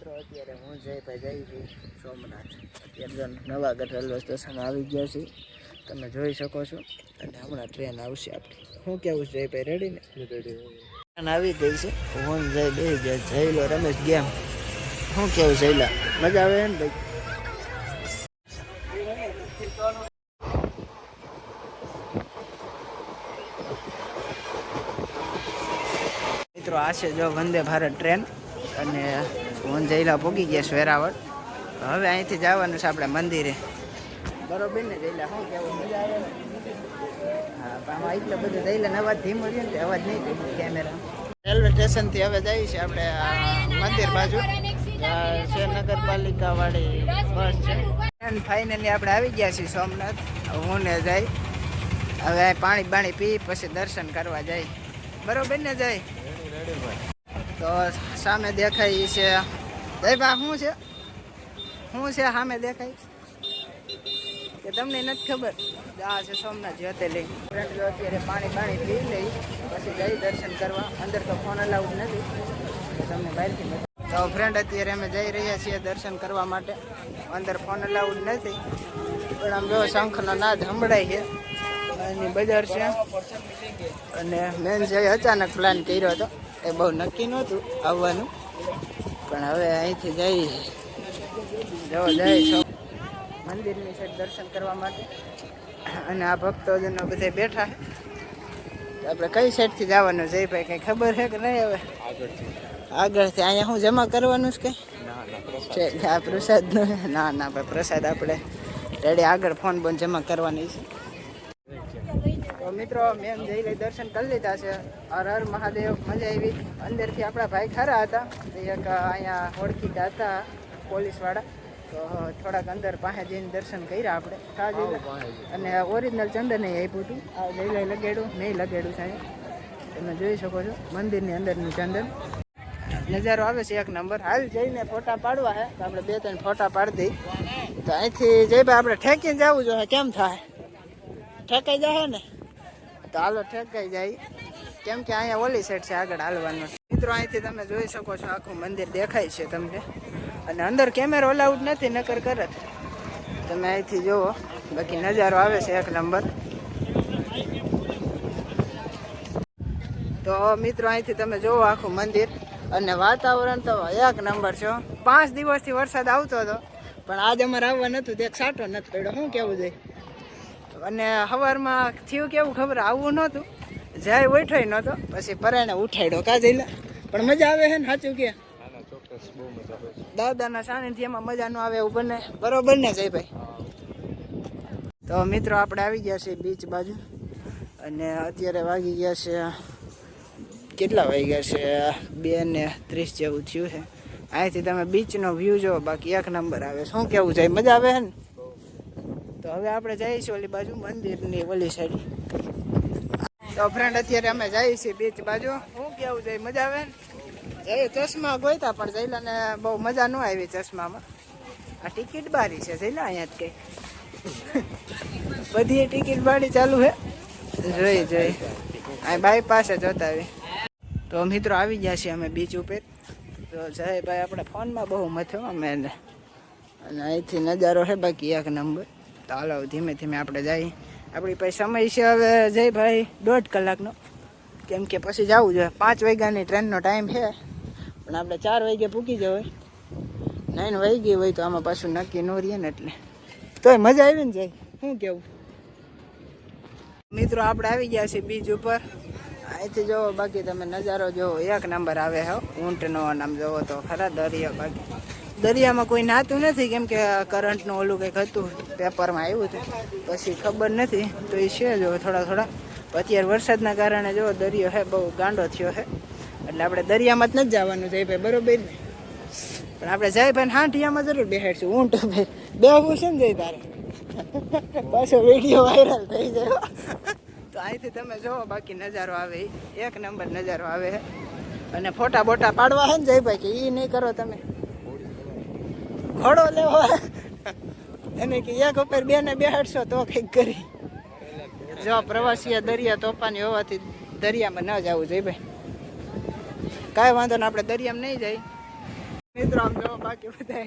મિત્રો અત્યારે હું જયભાઈ જઈ છું સોમનાથ. અત્યારે જો નવાગઢ રેલવે સ્ટેશન આવી ગયા છે. તમે જોઈ શકો છો. અને હમણાં ટ્રેન આવશે આપણી. હું કેવું છે? જયભાઈ રેડી ને? ટ્રેન આવી ગઈ છે. હું જય બે ગયા. જયલો રમેશ ગેમ. હું કેવું જયલા. મજા આવે ને ભાઈ? મિત્રો આ છે જો વંદે ભારત ટ્રેન. અને હું જયલા પોગી ગયા છે વેરાવળ. હવે અહીંથી જવાનું છે આપણે મંદિરે. બરોબર ને જયલા શું કેવું મજા આવે? હા પણ આમાં એટલો બધો જયલા અવાજ ધીમો છે ને અવાજ નહીં ધીમો કેમેરા રેલવે સ્ટેશનથી હવે જઈએ છીએ આપણે આ મંદિર બાજુ. છે નગરપાલિકા બસ છે. અને ફાઇનલી આપણે આવી ગયા છીએ સોમનાથ. હું ને જાય. હવે પાણી બાણી પી પછી દર્શન કરવા જાય બરોબર ને જાય? તો સામે દેખાય છે. જય શું છે? શું છે સામે દેખાય કે તમને નથી ખબર? આ છે સોમનાથ જ્યોતિર્લિંગ. ફ્રેન્ડ જો અત્યારે પાણી પાણી પી લઈ, પછી જઈ દર્શન કરવા. અંદર તો ફોન અલાઉડ નથી. તમને બહારથી તો ફ્રેન્ડ અત્યારે અમે જઈ રહ્યા છીએ દર્શન કરવા માટે. અંદર ફોન અલાઉડ નથી. પણ આમ જો શંખનો નાદ સંભળાય છે. એની બજાર છે. અને મેન છે અચાનક પ્લાન કર્યો હતો, એ બહુ નક્કી નહોતું આવવાનું. પણ હવે અહીંથી જઈ, જવો જાય મંદિરની સાઈડ દર્શન કરવા માટે. અને આ ભક્તોજનો બધા બેઠા. આપણે કઈ સાઈડથી જવાનું છે ભાઈ કંઈ ખબર છે કે નહીં હવે? આગળથી અહીંયા હું જમા કરવાનું છે કંઈ આ પ્રસાદનું ના ના, ભાઈ, પ્રસાદ આપણે રેડી આગળ ફોન બોન જમા કરવાની છે. તો મિત્રો મેં જઈ લઈ દર્શન કરી લીધા છે. હર હર મહાદેવ મજા આવી. અંદરથી આપણા ભાઈ ખરા હતા. એક અહીંયા ઓળખીતા હતા પોલીસવાળા. તો થોડાક અંદર પાસે જઈને દર્શન કર્યા આપણે. કાજુ અને ઓરિજિનલ ચંદન આપ્યું હતું. આ લઈ લગાડ્યું મેં લગાડ્યું છે તમે જોઈ શકો છો. મંદિરની અંદરનું ચંદન. નજારો આવે છે એક નંબર. હાલ જઈને ફોટા પાડવા હે. તો આપણે બે ત્રણ ફોટા પાડી દઈ. તો અહીંથી જઈ ભાઈ આપણે ઠેકીને જવું જોઈએ. કેમ થાય? ઠેકાઈ જાય ને? તો હાલો ઠેકાઈ જાય. કેમ કે અહીંયા ઓલી સાઈડ છે આગળ હાલવાનું. મિત્રો, અહીંથી તમે જોઈ શકો છો આખું મંદિર દેખાય છે તમને. અને અંદર કેમેરો અલાઉડ નથી, નકર કરત. તમે અહીંથી જુઓ. બાકી નજારો આવે છે એક નંબર. તો મિત્રો, અહીંથી તમે જોવો આખું મંદિર. અને વાતાવરણ તો એક નંબર છે પાંચ દિવસથી વરસાદ આવતો હતો. પણ આજ અમારે આવવા નતું તે સાટો નથી પડ્યો. શું કેવું જોઈએ? અને સવારમાં થયું કેવું ખબર? આવવું નહોતું. જાય ઉઠાય નહોતો. પછી પરાણે ઉઠાડ્યો કા જઈને પણ મજા આવે છે ને સાચું કે? દાદાના સાનિધ્ય એમાં મજા ન આવે એવું બને. બરોબર ને જય ભાઈ? તો મિત્રો આપણે આવી ગયા છે બીચ બાજુ. અને અત્યારે વાગી ગયા છે કેટલા વાગ્યા છે? બે ને ત્રીસ જેવું થયું છે. અહીંથી તમે બીચનો વ્યૂ જો બાકી એક નંબર આવે. શું કેવું છે? મજા આવે ને? તો હવે આપણે છીએ ઓલી બાજુ મંદિરની ઓલી સાઈડ તો ફ્રેન્ડ અત્યારે અમે જઈએ છીએ બીચ બાજુ. હું કેવું જઈ મજા આવે ને? જઈએ ચશ્મા ગોયતા પણ જઈલાને બહુ મજા ન આવી ચશ્મામાં. આ ટિકિટ બારી છે જઈલા અહીંયા જ કંઈ બધી ટિકિટ બારી ચાલુ છે જોઈ જોઈ. અહીં બાઈ પાસે જોતા આવી તો મિત્રો આવી ગયા છીએ અમે બીચ ઉપર. તો જય ભાઈ આપણે ફોનમાં બહુ મથ્યો અમે અને અહીંથી નજારો છે બાકી એક નંબર તો હાલો, ધીમે ધીમે આપણે જઈએ. આપણી પાસે સમય છે હવે જય ભાઈ દોઢ કલાકનો. કેમ કે પછી જવું જોઈએ. પાંચ વાગ્યાની ટ્રેનનો ટાઈમ છે, પણ આપણે ચાર વાગે પૂકી જવાય. નાઈન વાગી હોય તો આમાં પાછું નક્કી ન રહીએ ને એટલે. તોય મજા આવી ને જાય. શું કેવું? મિત્રો, આપણે આવી ગયા છીએ બીચ ઉપર. અહીંથી જોવો, બાકી તમે નજારો જોવો. એક નંબર આવે હો, ઊંટનો નામ જોવો તો ખરા દરિયા બાકી. દરિયામાં કોઈ નાતું નથી, કેમ કે કરંટનું ઓલું કંઈક હતું, પેપરમાં આવ્યું હતું. પછી ખબર નથી, તો એ છે જો થોડા થોડા. અત્યારે વરસાદના કારણે જો દરિયો છે બહુ ગાંડો થયો હે. એટલે આપણે દરિયામાં જ નથી જવાનું, જય ભાઈ, બરોબર ને? પણ આપણે જય ભાઈ હાંઠિયામાં જરૂર બેહાડશું ઊંટ ભાઈ. બેહવું છે ને જય તારે? પાછો વીડિયો વાયરલ થઈ જાય તો અહીંથી તમે જોવો બાકી નજારો આવે. એક નંબર નજારો આવે અને ફોટા બોટા પાડવા છે ને જયભાઈ કે એ નહીં કરો તમે. ઘોડો લેવો. એને કે એક ઉપર બે ને બેહાડશો તો કંઈક કરી. જો પ્રવાસીએ દરિયા તોફાની હોવાથી દરિયામાં ન જવું ભાઈ. કાંઈ વાંધો ને આપણે દરિયામાં નહીં જાય મિત્રો, આમ જો બાકી બધા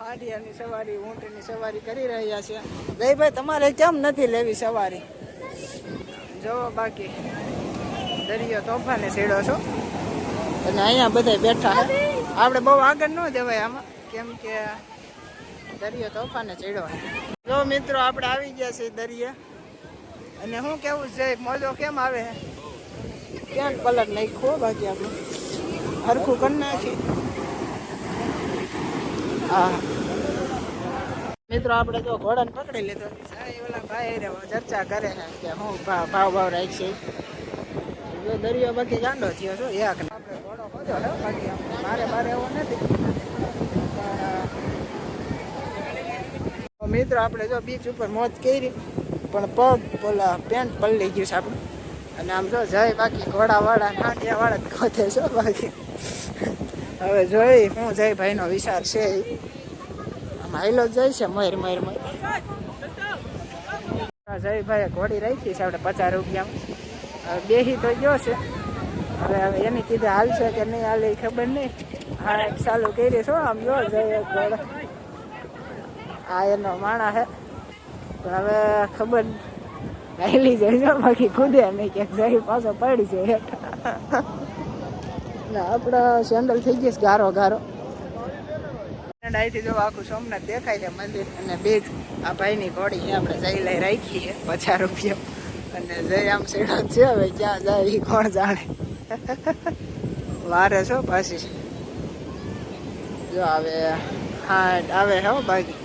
હાડિયાની સવારી, ઊંટની સવારી કરી રહ્યા છે. જયભાઈ તમારે કેમ નથી લેવી સવારી? જો બાકી દરિયો તોફાને સીડો છો. અને અહીંયા બધા બેઠા આપણે બહુ આગળ ન જવાય આમાં. કેમ કે દરિયો તોફાને ચડ્યો જો મિત્રો આપણે આવી ગયા છીએ દરિયે. અને શું કેવું છે મોજો કેમ આવે? ક્યાંક પલટ નાખ્યો બાકી આપણે. હરખું કરી નાખી. હા. મિત્રો આપણે જો ઘોડાને પકડી લીધો. ઓલા ભાઈ ચર્ચા કરે છે કે હું ભાવ ભાવ રાખશે. જો દરિયો બાકી ગાંડો થયો છો એક આપણે ઘોડો ખોજો બાકી મારે મારે એવો નથી પણ મિત્રો, આપણે જો બીચ ઉપર મોજ કરી, પણ પગ પેલા પેન્ટ પલળી ગયું છે આપણું. અને આમ જો જય બાકી ઘોડાવાળા, નાટિયાવાળા ગોતે છો બાકી. હવે જોઈ હું જય ભાઈનો વિચાર છે. આમ હાઈલો જાય છે મયુર, મયર, મયુર. જય ભાઈએ ઘોડી રાખી છે આપણે પચાસ રૂપિયામાં. હવે બેહી તો ગયો છે. હવે હવે એની કીધે હાલશે કે નહીં હાલે ખબર નહીં. હા ચાલુ કરી છો આમ જો જય ઘોડા. આ એનો માણા હે. પણ હવે ખબર હાલી જાય છે, બાકી કૂદે નહીં ક્યાંક જઈ પાછો પડી છે એટલે આપણા સેન્ડલ થઈ ગઈ ગારો ગારો. અહીંથી જો આખું સોમનાથ દેખાય છે મંદિર, અને બે આ ભાઈની ઘોડી આપણે જઈ લઈ રાખીએ છે પચાસ રૂપિયા. અને જઈ આમ છે, હવે ક્યાં જાય એ કોણ જાણે. વારે છો પાછી. જો આવે, હા, આવે હો બાકી.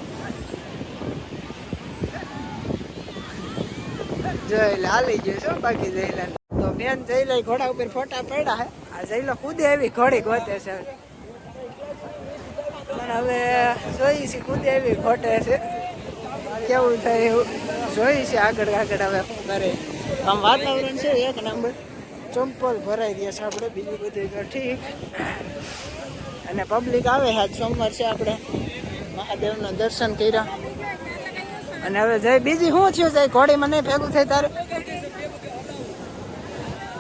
જોઈ હાલી ગયો છો બાકી જઈલા તો બેન જઈલા ઘોડા ઉપર ફોટા પડ્યા આ જઈલો કૂદે એવી ઘોડી ગોતે છે. પણ હવે જોઈ છે એવી ખોટે છે. કેવું થાય એવું? આગળ આગળ હવે શું આમ વાતાવરણ છે એક નંબર. ચંપલ ભરાઈ ગયા છે આપણે, બીજું બધું ઠીક. અને પબ્લિક આવે આજ સોમવાર છે આપણે. મહાદેવના દર્શન કર્યા. અને હવે જય બીજી શું થયું? જય ઘોડી મને ભેગું થાય તારે?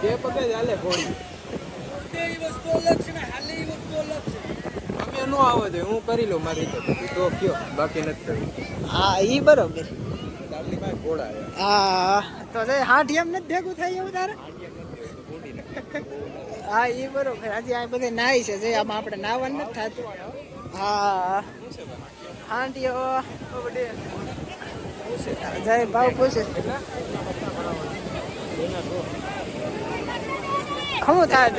બે પગે જ હાલે ઘોડી. તમે ન આવો જોઈએ હું કરી લઉં મારી રીતે. તો કયો બાકી નથી હા એ બરોબર. હા તો જય હાથ એમ નથી ભેગું થાય એવું તારે? હા એ બરોબર. હજી આ બધે નાય છે જે આમાં આપણે નાવાનું નથી થતું. હા. હાંટીઓ જય ભાવ પૂછે. શું થાય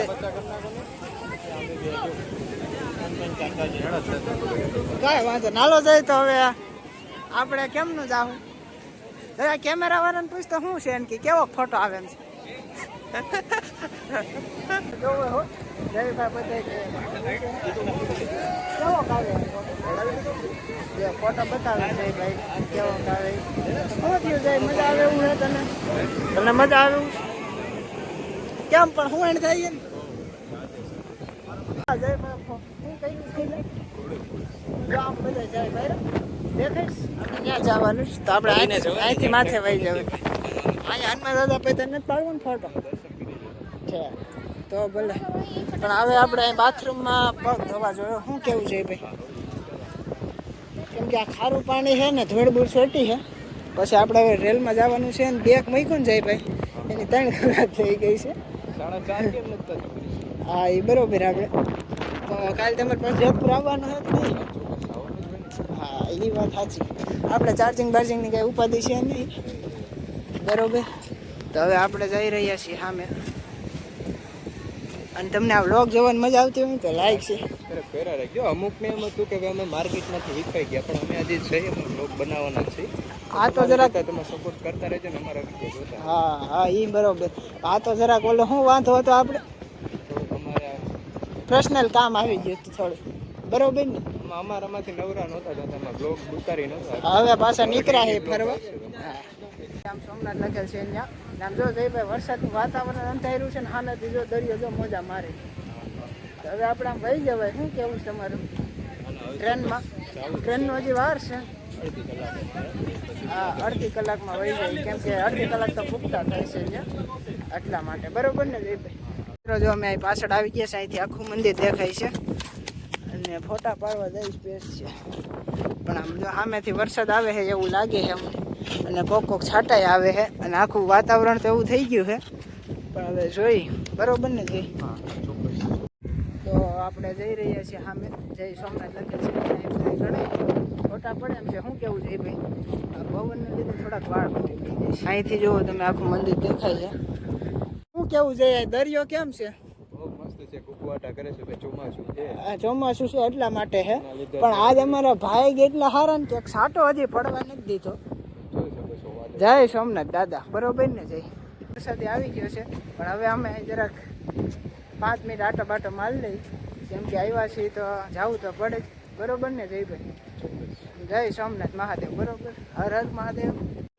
કઈ વાંધો નાલો જાય તો હવે આપણે કેમનું જાવું જરા કેમેરા વાળાને પૂછતો શું છે એમ કે કેવો ફોટો આવે એમ છે. ફોટો બતાવે જયભાઈ, કેવો આવે શું જાય મજા આવે એવું હે તને? તને મજા આવે એવું? કેમ પણ હું એને થાય ને જવાનું તો આપણે અહીંથી માથે વહી જવું અહીંયા હનુમાન દાદા પછી તને પાડવું ને ફોટો. છે. તો ભલે. પણ હવે આપણે બાથરૂમમાં પગ ધોવા જોયો શું કેવું છે ભાઈ? કેમ કે આ ખારું પાણી છે ને ધોળ બૂળ સોટી છે. પછી આપણે હવે રેલમાં જવાનું છે ને બેક મૂક્યું ને જાય ભાઈ એની ત્રણ કલાક થઈ ગઈ છે. હા એ બરોબર આપણે. તો કાલે તમારે પાસે જયપુર આવવાનું છે નહીં? હા એ વાત સાચી. આપણે ચાર્જિંગ બાર્જિંગની કાંઈ ઉપાધિ છે નહીં. બરોબર. તો હવે આપણે જઈ રહ્યા છીએ સામે. અને તમને આ વ્લોગ જોવાની મજા આવતી હોય તો લાઈક છે. પહેરા રાખજો અમુક ને એમ હતું કે અમે માર્કેટમાંથી વિકાઈ ગયા પણ અમે હજી છે બ્લોગ બનાવવાના છે આ તો જરાક તમે સપોર્ટ કરતા રહેજો ને અમારા વીડિયો જોતા. હા હા એ બરોબર. આ તો જરાક ઓલો શું વાંધો હતો આપણે પર્સનલ કામ આવી ગયું હતું થોડું. બરોબર ને? અમારામાંથી નવરા નહોતા જતા અમે બ્લોગ ઉતારી નહોતા. હવે પાછા નીકળ્યા છે ફરવા. આમ સોમનાથ લખેલ છે અહીંયા. આમ જો ભાઈ વરસાદનું વાતાવરણ અંધાર્યું છે ને હાને જો દરિયો જો મોજા મારે. હવે આપણે આમ વહી જવાય. શું કેવું છે તમારું? ટ્રેનમાં? ટ્રેનનો હજી વાર છે. હા, અડધી કલાકમાં વહી જાય. કેમ કે અડધી કલાક તો પૂગતા થાય છે અહીંયા. એટલા માટે. બરોબર ને, જયભાઈ? જો અમે અહીં પાછળ આવી ગયા છે અહીંથી આખું મંદિર દેખાય છે. અને ફોટા પાડવા જઈ સ્પેસ છે. પણ આમ જો સામેથી વરસાદ આવે છે એવું લાગે છે અમને. અને કોક કોક છાંટાઈ આવે છે. અને આખું વાતાવરણ તો એવું થઈ ગયું છે. પણ હવે જોઈ. બરોબર ને જઈ તો આપણે જઈ રહ્યા છીએ સામે. જય સોમનાથ લખે છે. ઘણા ફોટા પડે એમ છે. શું કેવું છે ભાઈ? પવનને લીધે થોડાક વાળ અહીંથી જુઓ તમે આખું મંદિર દેખાય છે. શું કેવું છે? દરિયો કેમ છે? બહુ મસ્ત છે. કુકવાટા કરે છે ભાઈ ચોમાસું છે. આ ચોમાસું છે એટલા માટે છે પણ આજ અમારા ભાઈ કેટલા હારા ને કે એક સાટો હજી પડવા નથી દીધો. જોઈ શકો છો જય સોમનાથ દાદા. બરોબર ને જય? વરસાદ આવી ગયો છે. પણ હવે અમે જરાક પાંચ મિનિટ આટો બાટો મારી લઈ. કેમ કે આવ્યા છીએ તો જવું તો પડે જ. બરોબર ને જયભાઈ? જય સોમનાથ મહાદેવ, બરોબર? હર હર મહાદેવ.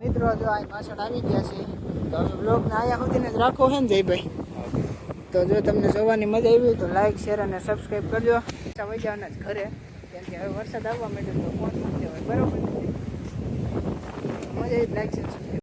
મિત્રો, જો આ પાછળ આવી ગયા છે, તો બ્લોગને આયા સુધીને જ રાખો હે ને જયભાઈ? તો જો તમને જોવાની મજા આવી હોય તો લાઈક શેર અને સબસ્ક્રાઈબ કરજો. પાછા વજાવના જ ઘરે. કેમ કે હવે વરસાદ આવવા માંડ્યો તો કોણ જવાય બરોબર? મજા આવી લાઈક સબસ્ક્રાઈબ